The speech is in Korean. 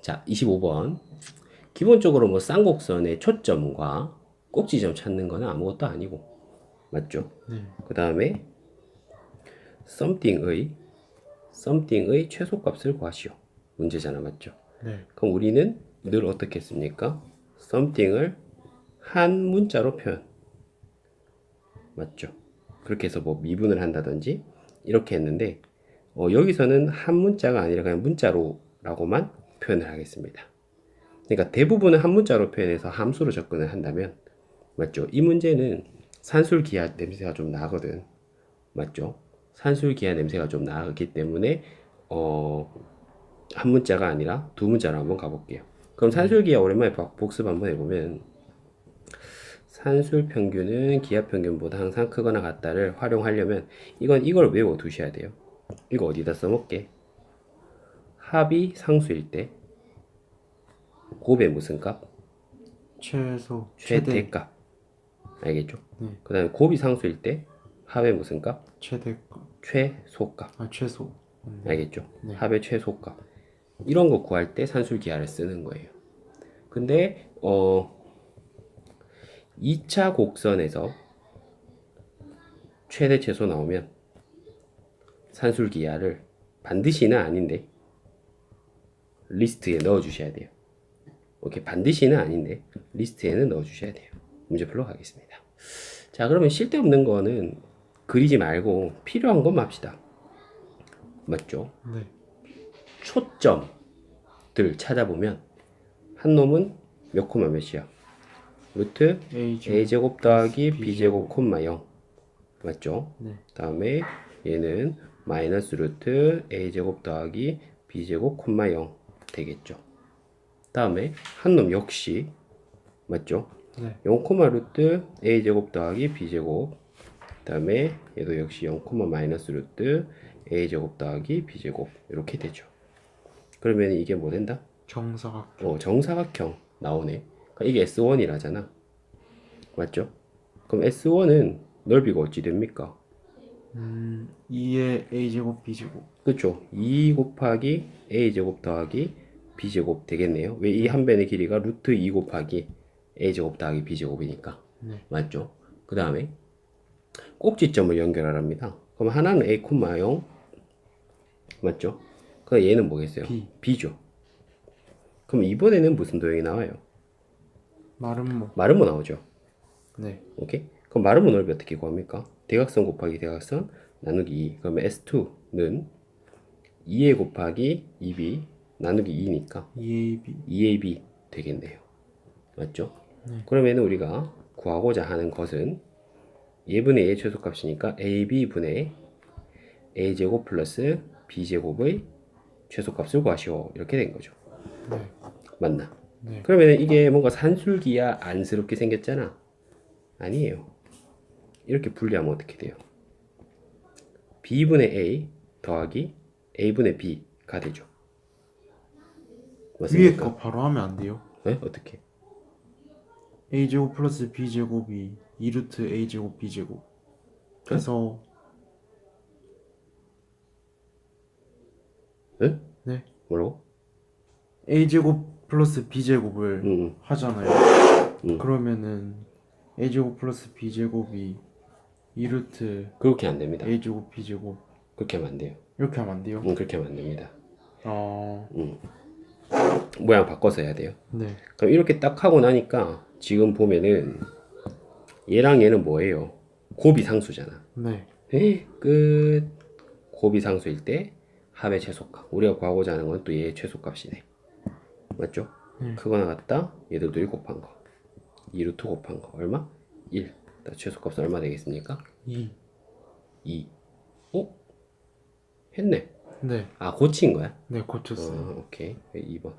자, 25번. 기본적으로 뭐 쌍곡선의 초점과 꼭지점 찾는 거는 아무것도 아니고. 맞죠? 네. 그 다음에 something의 something의 최소값을 구하시오. 문제잖아, 맞죠? 네. 그럼 우리는 늘 어떻게 했습니까? something을 한 문자로 표현. 맞죠? 그렇게 해서 뭐 미분을 한다든지 이렇게 했는데 어, 여기서는 한 문자가 아니라 그냥 문자로라고만 표현을 하겠습니다. 그러니까 대부분은 한 문자로 표현해서 함수로 접근을 한다면 맞죠? 이 문제는 산술기하 냄새가 좀 나거든. 맞죠? 산술기하 냄새가 좀 나기 때문에 어, 한 문자가 아니라 두 문자로 한번 가볼게요. 그럼 산술기하 오랜만에 복- 복습 한번 해보면 산술 평균은 기하 평균보다 항상 크거나 같다를 활용하려면 이건 이걸 외워 두셔야 돼요. 이거 어디다 써먹게? 합이 상수일 때 곱의 무슨 값? 최소 최대 최대값. 알겠죠? 네. 그 다음에 곱이 상수일 때 합의 무슨 값? 최대 최소값. 아 최소. 음, 알겠죠? 네. 합의 최소값. 이런 거 구할 때 산술기하를 쓰는 거예요. 근데 어 2차 곡선에서 최대 최소 나오면 산술기하를 반드시는 아닌데 리스트에 넣어 주셔야 돼요. 오케이 반드시는 아닌데 리스트에는 넣어 주셔야 돼요. 문제 풀러 가겠습니다. 자 그러면 쓸데없는 거는 그리지 말고 필요한 것만 합시다. 맞죠? 네. 초점들 찾아보면 한 놈은 몇 코마 몇이야? 루트 A 제 a 제곱 더하기 b 제곱 콤마 0 맞죠? 네. 다음에 얘는 마이너스 루트 a 제곱 더하기 b 제곱 콤마 0 되겠죠. 다음에 한 놈 역시 맞죠? 네. 0 코마 루트 a 제곱 더하기 b 제곱 다음에 얘도 역시 0 코마 마이너스 루트 a 제곱 더하기 b 제곱 이렇게 되죠. 그러면 이게 뭐 된다? 정사각 어, 정사각형 나오네. 그러니까 이게 S1이라잖아. 맞죠? 그럼 S1은 넓이가 어찌 됩니까? 음 2의 A 제곱 B 제곱 그쵸? 2 곱하기 A 제곱 더하기 B 제곱 되겠네요. 왜 이 한 변의 길이가 루트 2 곱하기 A 제곱 더하기 B 제곱이니까. 네. 맞죠? 그 다음에 꼭지점을 연결하랍니다. 그럼 하나는 A, 0 맞죠? 그 얘는 뭐겠어요? B. B죠. 그럼 이번에는 무슨 도형이 나와요? 마름모 마름모 나오죠. 네. 오케이? 그럼 마름모 넓이 어떻게 구합니까? 대각선 곱하기 대각선 나누기 2. 그러면 S2는 2a 곱하기 2b 나누기 2니까 2AB 2ab 되겠네요. 맞죠? 네. 그러면 우리가 구하고자 하는 것은 예분의 a의 최소값이니까 ab분의 a제곱 플러스 b제곱의 최소값을 구하시오. 이렇게 된 거죠. 네. 맞나? 네. 그러면 이게 뭔가 산술기야 안스럽게 생겼잖아. 아니에요. 이렇게 분리하면 어떻게 돼요? b분의 a 더하기 a분의 b가 되죠. 위에 맞습니까? 거 바로 하면 안 돼요? 네? 어떻게? A 제곱 플러스 B 제곱이 2루트 A 제곱 B 제곱 그래서 네? 네. 뭐라고? A 제곱 플러스 B 제곱을 음, 하잖아요. 음. 그러면은 A 제곱 플러스 B 제곱이 2루트 그렇게 안 됩니다. A 제곱 B 제곱 그렇게 하면 안 돼요. 이렇게 하면 안 돼요? 음, 그렇게 하면 안 됩니다. 어, 모양 바꿔서 해야 돼요. 네, 그럼 이렇게 딱 하고 나니까 지금 보면은 얘랑 얘는 뭐예요? 곱이 상수잖아. 네, 에? 끝. 곱이 상수일 때 합의 최소값. 우리가 구하고자 하는 건 또 얘의 최소값이네. 맞죠? 네. 크거나 같다. 얘들 둘이 곱한 거. 2루트 곱한 거. 얼마? 1. 자, 최소값은 얼마 되겠습니까? 2, 2. 어? 했네. 네, 아, 고친 거야? 네 고쳤어요. 어, 오케이. 2번.